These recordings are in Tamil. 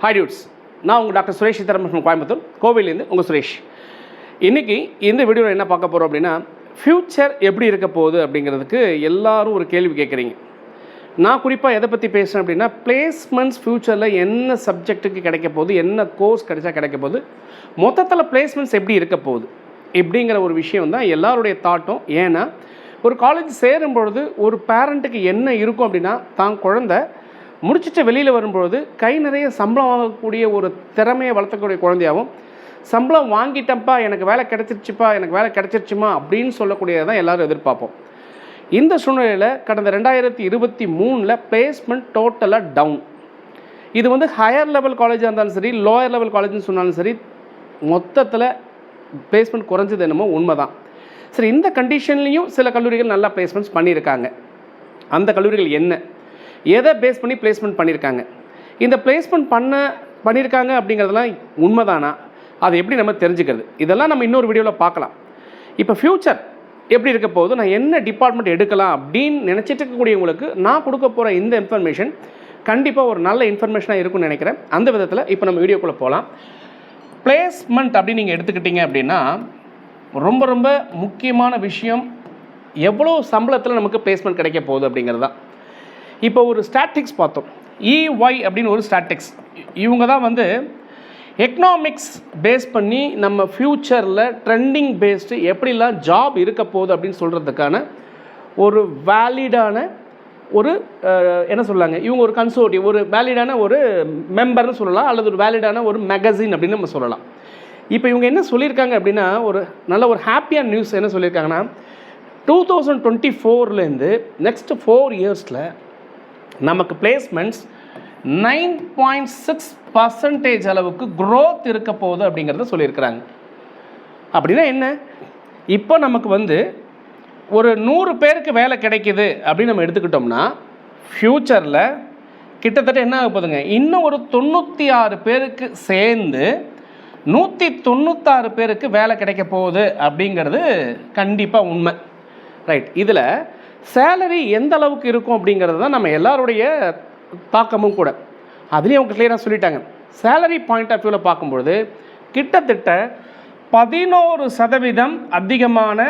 ஹாய் டியூட்ஸ் நான் உங்கள் டாக்டர் சுரேஷ் சித்தரமன் கோயம்புத்தூர் கோவிலேருந்து உங்கள் சுரேஷ். இன்றைக்கி இந்த வீடியோவில் என்ன பார்க்க போகிறோம் அப்படின்னா ஃப்யூச்சர் எப்படி இருக்க போகுது அப்படிங்கிறதுக்கு எல்லாரும் ஒரு கேள்வி கேட்குறீங்க நான் குறிப்பாக எதை பற்றி பேசுகிறேன் அப்படின்னா பிளேஸ்மெண்ட்ஸ் ஃப்யூச்சரில் என்ன சப்ஜெக்ட்டுக்கு கிடைக்க போகுது என்ன கோர்ஸ் கிடைச்சா கிடைக்க போகுது மொத்தத்தில் பிளேஸ்மெண்ட்ஸ் எப்படி இருக்க போகுது இப்படிங்கிற ஒரு விஷயம் தான் எல்லாருடைய தாட்டும் ஏன்னா ஒரு காலேஜ் சேரும் பொழுது ஒரு பேரண்ட்டுக்கு என்ன இருக்கும் அப்படின்னா தான் குழந்தை முடிச்சிட்டு வெளியில் வரும்பொழுது கை நிறைய சம்பளம் வாங்கக்கூடிய ஒரு திறமையை வளர்த்தக்கூடிய குழந்தையாகவும் சம்பளம் வாங்கிட்டப்பா எனக்கு வேலை கிடைச்சிருச்சுப்பா எனக்கு வேலை கிடைச்சிருச்சுமா அப்படின்னு சொல்லக்கூடியது தான் எல்லாரும் எதிர்பார்ப்போம். இந்த சூழ்நிலையில் கடந்த ரெண்டாயிரத்தி இருபத்தி மூணில் பிளேஸ்மெண்ட் டோட்டலாக டவுன் இது வந்து ஹையர் லெவல் காலேஜாக இருந்தாலும் சரி லோயர் லெவல் காலேஜ்னு சொன்னாலும் சரி மொத்தத்தில் பிளேஸ்மெண்ட் குறைஞ்சது என்னமோ உண்மை தான் சரி இந்த கண்டிஷன்லேயும் சில கல்லூரிகள் நல்லா பிளேஸ்மெண்ட்ஸ் பண்ணியிருக்காங்க. அந்த கல்லூரிகள் என்ன? எதை பேஸ் பண்ணி பிளேஸ்மெண்ட் பண்ணியிருக்காங்க இந்த பிளேஸ்மெண்ட் பண்ண பண்ணியிருக்காங்க அப்படிங்கிறதெல்லாம் உண்மைதானா? அதை எப்படி நம்ம தெரிஞ்சுக்கிறது? இதெல்லாம் நம்ம இன்னொரு வீடியோவில் பார்க்கலாம். இப்போ ஃப்யூச்சர் எப்படி இருக்க போகுது? நான் என்ன டிபார்ட்மெண்ட் எடுக்கலாம் அப்படின்னு நினச்சிட்டு இருக்கக்கூடியவங்களுக்கு நான் கொடுக்க போகிற இந்த இன்ஃபர்மேஷன் கண்டிப்பாக ஒரு நல்ல இன்ஃபர்மேஷனாக இருக்கும்னு நினைக்கிறேன். அந்த விதத்தில் இப்போ நம்ம வீடியோக்குள்ளே போகலாம் பிளேஸ்மெண்ட் அப்படின்னு நீங்கள் எடுத்துக்கிட்டீங்க அப்படின்னா ரொம்ப ரொம்ப முக்கியமான விஷயம் எவ்வளோ சம்பளத்தில் நமக்கு பிளேஸ்மெண்ட் கிடைக்க போகுது அப்படிங்கிறது தான் இப்போ ஒரு ஸ்டாட்டிக்ஸ் பார்த்தோம். இஒய் அப்படின்னு ஒரு ஸ்டாட்டிக்ஸ் இவங்க தான் வந்து எக்கனாமிக்ஸ் பேஸ் பண்ணி நம்ம ஃப்யூச்சரில் ட்ரெண்டிங் பேஸ்டு எப்படிலாம் ஜாப் இருக்க போகுது அப்படின்னு சொல்கிறதுக்கான ஒரு வேலிடான ஒரு என்ன சொல்லாங்க இவங்க ஒரு கன்சோர்ட்டிவ் ஒரு வேலிடான ஒரு மெம்பர்னு சொல்லலாம் அல்லது ஒரு வேலிடான ஒரு மேகசின் அப்படின்னு நம்ம சொல்லலாம். இப்போ இவங்க என்ன சொல்லியிருக்காங்க அப்படின்னா ஒரு நல்ல ஒரு ஹாப்பியான நியூஸ் என்ன சொல்லியிருக்காங்கன்னா டூ தௌசண்ட் டுவெண்ட்டி ஃபோர்லேருந்து நெக்ஸ்ட் ஃபோர் இயர்ஸில் நமக்கு placements nine point six percentage அளவுக்கு க்ரோத் இருக்க போகுது அப்படிங்கிறத சொல்லியிருக்கிறாங்க. அப்படின்னா என்ன? இப்போ நமக்கு வந்து ஒரு நூறு பேருக்கு வேலை கிடைக்குது அப்படின்னு நம்ம எடுத்துக்கிட்டோம்னா ஃப்யூச்சரில் கிட்டத்தட்ட என்ன ஆக போகுதுங்க? இன்னும் ஒரு தொண்ணூற்றி ஆறு பேருக்கு சேர்ந்து நூற்றி தொண்ணூத்தாறு பேருக்கு வேலை கிடைக்க போகுது அப்படிங்கிறது கண்டிப்பாக உண்மை. ரைட் இதில் சேலரி எந்த அளவுக்கு இருக்கும் அப்படிங்கிறது தான் நம்ம எல்லாருடைய தாக்கமும் கூட. அதுலேயும் அவங்க கிளியராக சொல்லிட்டாங்க. சேலரி பாயிண்ட் ஆஃப் வியூவில் பார்க்கும்பொழுது கிட்டத்தட்ட பதினோரு சதவீதம் அதிகமான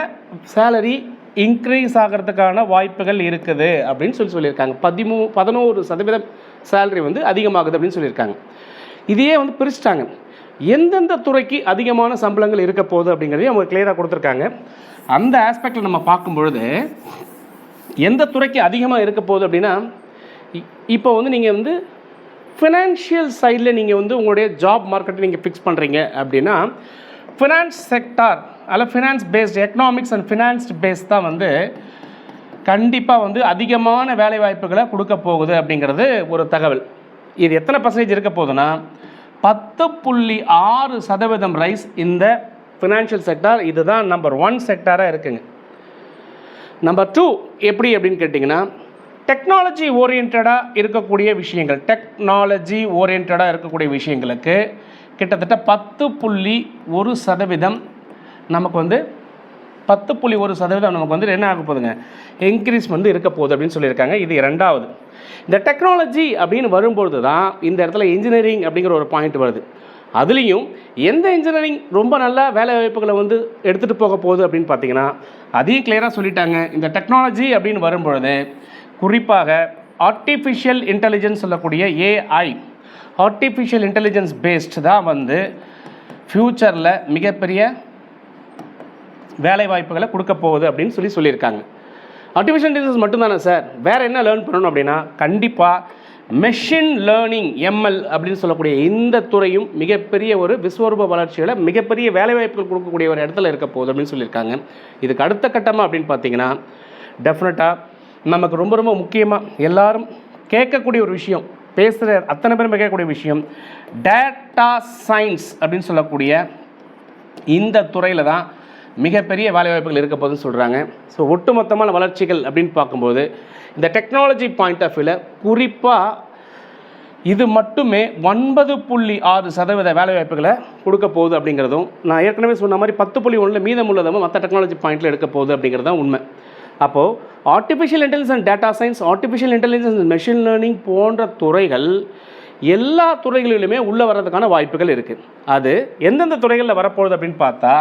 சேலரி இன்க்ரீஸ் ஆகிறதுக்கான வாய்ப்புகள் இருக்குது அப்படின்னு சொல்லி சொல்லியிருக்காங்க. பதிமூ பதினோரு சதவீதம் சேலரி வந்து அதிகமாகுது அப்படின்னு சொல்லியிருக்காங்க. இதையே வந்து பிரிச்சுட்டாங்க. எந்தெந்த துறைக்கு அதிகமான சம்பளங்கள் இருக்க போகுது அப்படிங்கிறதையும் அவங்க கிளியராக கொடுத்துருக்காங்க. அந்த ஆஸ்பெக்டில் நம்ம பார்க்கும்பொழுது எந்த துறைக்கு அதிகமாக இருக்க போகுது அப்படின்னா இப்போ வந்து நீங்கள் வந்து ஃபினான்ஷியல் சைடில் நீங்கள் வந்து உங்களுடைய ஜாப் மார்க்கெட்டை நீங்கள் ஃபிக்ஸ் பண்ணுறீங்க அப்படின்னா ஃபினான்ஸ் செக்டார் அல்ல finance based economics and finance base தான் வந்து கண்டிப்பாக வந்து அதிகமான வேலை வாய்ப்புகளை கொடுக்க போகுது அப்படிங்கிறது ஒரு தகவல். இது எத்தனை பர்சன்டேஜ் இருக்க போகுதுன்னா பத்து புள்ளி ஆறு சதவீதம் ரைஸ் இந்த ஃபினான்ஷியல் செக்டார் இதுதான் நம்பர் ஒன் செக்டாராக இருக்குங்க. நம்பர் டூ எப்படி அப்படின்னு கேட்டிங்கன்னா டெக்னாலஜி ஓரியன்டாக இருக்கக்கூடிய விஷயங்கள் டெக்னாலஜி ஓரியன்டாக இருக்கக்கூடிய விஷயங்களுக்கு கிட்டத்தட்ட பத்து புள்ளி ஒரு சதவீதம் நமக்கு வந்து பத்து புள்ளி ஒரு சதவீதம் நமக்கு வந்து என்ன ஆக போகுதுங்க? இன்க்ரீஸ் வந்து இருக்க போகுது அப்படின்னு சொல்லியிருக்காங்க. இது ரெண்டாவது இந்த டெக்னாலஜி அப்படின்னு வரும்பொழுது தான் இந்த இடத்துல இன்ஜினியரிங் அப்படிங்கிற ஒரு பாயிண்ட் வருது. அதுலேயும் எந்த இன்ஜினியரிங் ரொம்ப நல்ல வேலை வாய்ப்புகளை வந்து எடுத்துகிட்டு போக போகுது அப்படின்னு பார்த்தீங்கன்னா அதையும் கிளியராக சொல்லிட்டாங்க. இந்த டெக்னாலஜி அப்படின்னு வரும்பொழுது குறிப்பாக ஆர்டிஃபிஷியல் இன்டெலிஜென்ஸ் சொல்லக்கூடிய ஏஐ ஆர்டிஃபிஷியல் இன்டெலிஜென்ஸ் பேஸ்டு தான் வந்து ஃப்யூச்சரில் மிகப்பெரிய வேலை வாய்ப்புகளை கொடுக்க போகுது அப்படின்னு சொல்லி சொல்லியிருக்காங்க. ஆர்டிஃபிஷியல் இன்டெலிஜென்ஸ் மட்டும்தானே சார் வேறு என்ன லேர்ன் பண்ணணும் அப்படின்னா கண்டிப்பாக மெஷின் லேர்னிங் எம்எல் அப்படின்னு சொல்லக்கூடிய இந்த துறையும் மிகப்பெரிய ஒரு விஸ்வரூப வளர்ச்சியில் மிகப்பெரிய வேலைவாய்ப்புகள் கொடுக்கக்கூடிய ஒரு இடத்துல இருக்க போகுது அப்படின்னு சொல்லியிருக்காங்க. இதுக்கு அடுத்த கட்டமாக அப்படின்னு பார்த்தீங்கன்னா டெஃபினட்டாக நமக்கு ரொம்ப ரொம்ப முக்கியமாக எல்லாரும் கேட்கக்கூடிய ஒரு விஷயம் பேசுகிற அத்தனை பேரும் கேட்கக்கூடிய விஷயம் டேட்டா சயின்ஸ் அப்படின்னு சொல்லக்கூடிய இந்த துறையில் தான் மிகப்பெரிய வேலைவாய்ப்புகள் இருக்க போதுன்னு சொல்கிறாங்க ஸோ ஒட்டுமொத்தமான வளர்ச்சிகள் அப்படின்னு பார்க்கும்போது இந்த டெக்னாலஜி பாயிண்ட் ஆஃப் வியூவில் குறிப்பாக இது மட்டுமே ஒன்பது புள்ளி ஆறு சதவீத வேலைவாய்ப்புகளை கொடுக்க போகுது அப்படிங்கிறதும் நான் ஏற்கனவே சொன்ன மாதிரி பத்து புள்ளி ஒன்றில் மீதம் உள்ளதும் மற்ற டெக்னாலஜி பாயிண்டில் எடுக்க போகுது அப்படிங்கிறது தான் உண்மை. அப்போது artificial intelligence data science artificial intelligence machine learning போன்ற துறைகள் எல்லா துறைகளிலுமே உள்ளே வர்றதுக்கான வாய்ப்புகள் இருக்குது அது எந்தெந்த துறைகளில் வரப்போகுது அப்படின்னு பார்த்தா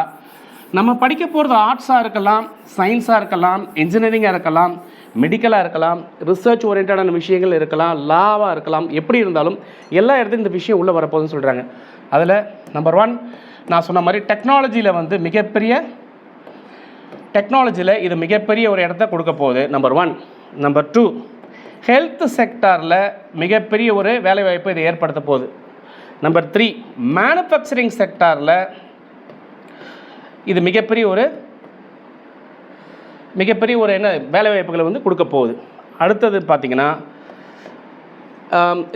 நம்ம படிக்க போகிறது ஆர்ட்ஸாக இருக்கலாம் சயின்ஸாக இருக்கலாம் இன்ஜினியரிங்காக இருக்கலாம் மெடிக்கலாக இருக்கலாம் ரிசர்ச் ஓரியன்டான விஷயங்கள் இருக்கலாம் லாவாக இருக்கலாம் எப்படி இருந்தாலும் எல்லா இடத்துலையும் இந்த விஷயம் உள்ளே வரப்போகுதுன்னு சொல்கிறாங்க அதில் நம்பர் ஒன் நான் சொன்ன மாதிரி டெக்னாலஜியில் வந்து மிகப்பெரிய டெக்னாலஜியில் இது மிகப்பெரிய ஒரு இடத்த கொடுக்க போகுது number one number two health செக்டாரில் மிகப்பெரிய ஒரு வேலைவாய்ப்பு இதை ஏற்படுத்த போகுது. நம்பர் த்ரீ மேனுஃபேக்சரிங் செக்டாரில் இது மிகப்பெரிய ஒரு மிகப்பெரிய ஒரு என்ன வேலைவாய்ப்புகளை வந்து கொடுக்க போகுது. அடுத்தது பார்த்திங்கன்னா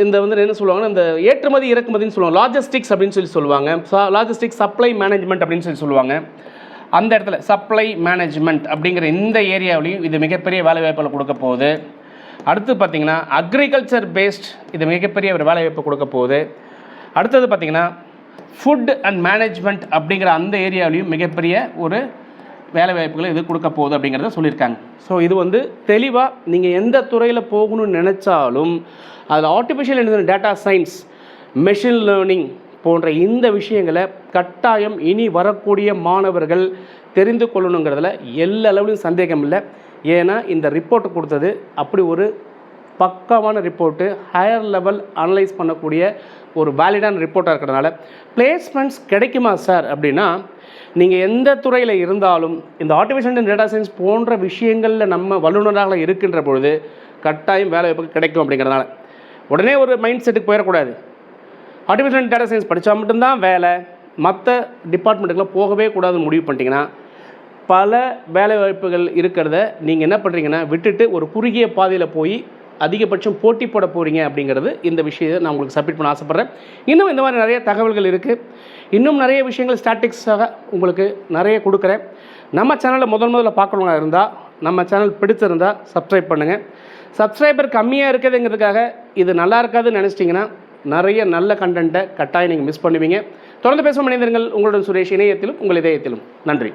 இந்த வந்து என்ன சொல்லுவாங்கன்னா இந்த ஏற்றுமதி இறக்குமதின்னு சொல்லுவாங்க. லாஜிஸ்டிக்ஸ் அப்படின்னு சொல்லி சொல்லுவாங்க. லாஜிஸ்டிக்ஸ் சப்ளை மேனேஜ்மெண்ட் அப்படின்னு சொல்லி சொல்லுவாங்க. அந்த இடத்துல சப்ளை மேனேஜ்மெண்ட் அப்படிங்கிற இந்த ஏரியாவிலையும் இது மிகப்பெரிய வேலைவாய்ப்புகளை கொடுக்க போகுது. அடுத்து பார்த்திங்கன்னா அக்ரிகல்ச்சர் பேஸ்ட் இது மிகப்பெரிய ஒரு வேலைவாய்ப்பு கொடுக்க போகுது. அடுத்தது பார்த்திங்கன்னா ஃபுட் அண்ட் மேனேஜ்மெண்ட் அப்படிங்கிற அந்த ஏரியாவிலையும் மிகப்பெரிய ஒரு வேலை வாய்ப்புகளை இது கொடுக்க போகுது அப்படிங்கிறத சொல்லியிருக்காங்க. ஸோ இது வந்து தெளிவாக நீங்கள் எந்த துறையில் போகணும்னு நினச்சாலும் அதில் artificial intelligence data science machine learning போன்ற இந்த விஷயங்களை கட்டாயம் இனி வரக்கூடிய மாணவர்கள் தெரிந்து கொள்ளணுங்கிறதுல எல்லா அளவுலையும் சந்தேகம் இல்லை ஏன்னா இந்த ரிப்போர்ட் கொடுத்தது அப்படி ஒரு பக்காவான ரிப்போர்ட்டு ஹையர் லெவல் அனலைஸ் பண்ணக்கூடிய ஒரு வேலிடான ரிப்போர்ட்டாக இருக்கிறதுனால பிளேஸ்மெண்ட்ஸ் கிடைக்குமா சார் அப்படின்னா நீங்கள் எந்த துறையில் இருந்தாலும் இந்த ஆர்டிஃபிஷியல் அண்ட் டேட்டா சயின்ஸ் போன்ற விஷயங்களில் நம்ம வல்லுநராக இருக்கின்ற பொழுது கட்டாயம் வேலை வாய்ப்பு கிடைக்கும் அப்படிங்கிறதுனால. உடனே ஒரு மைண்ட் செட்டுக்கு போயிடக்கூடாது. ஆர்டிஃபிஷியல் டேட்டா சயின்ஸ் படித்தா மட்டும்தான் வேலை. மற்ற டிபார்ட்மெண்ட்டுக்கெலாம் போகவே கூடாதுன்னு முடிவு பண்ணிட்டீங்கன்னா பல வேலைவாய்ப்புகள் இருக்கிறத நீங்கள் என்ன பண்ணுறீங்கன்னா விட்டுட்டு ஒரு குறுகிய பாதையில் போய் அதிகபட்சம் போட்டி போட போகிறீங்க அப்படிங்கிறது இந்த விஷயத்தை நான் உங்களுக்கு சப்மிட் பண்ண ஆசைப்பட்றேன். இன்னும் இந்த மாதிரி நிறைய தகவல்கள் இருக்குது இன்னும் நிறைய விஷயங்கள் ஸ்டாட்டிக்ஸாக உங்களுக்கு நிறைய கொடுக்குறேன். நம்ம சேனலில் முதல் முதல்ல பார்க்கணுங்க இருந்தால் நம்ம சேனல் பிடிச்சிருந்தால் சப்ஸ்கிரைப் பண்ணுங்கள் சப்ஸ்கிரைபர் கம்மியாக இருக்குதுங்கிறதுக்காக இது நல்லா இருக்காதுன்னு நினச்சிட்டிங்கன்னா நிறைய நல்ல கண்டென்ட்டை கட்டாயம் நீங்கள் மிஸ் பண்ணுவீங்க. தொடர்ந்து பேசும் மனிதர்கள் உங்களுடன் சுரேஷ் இணையத்திலும் உங்கள் இதயத்திலும். நன்றி.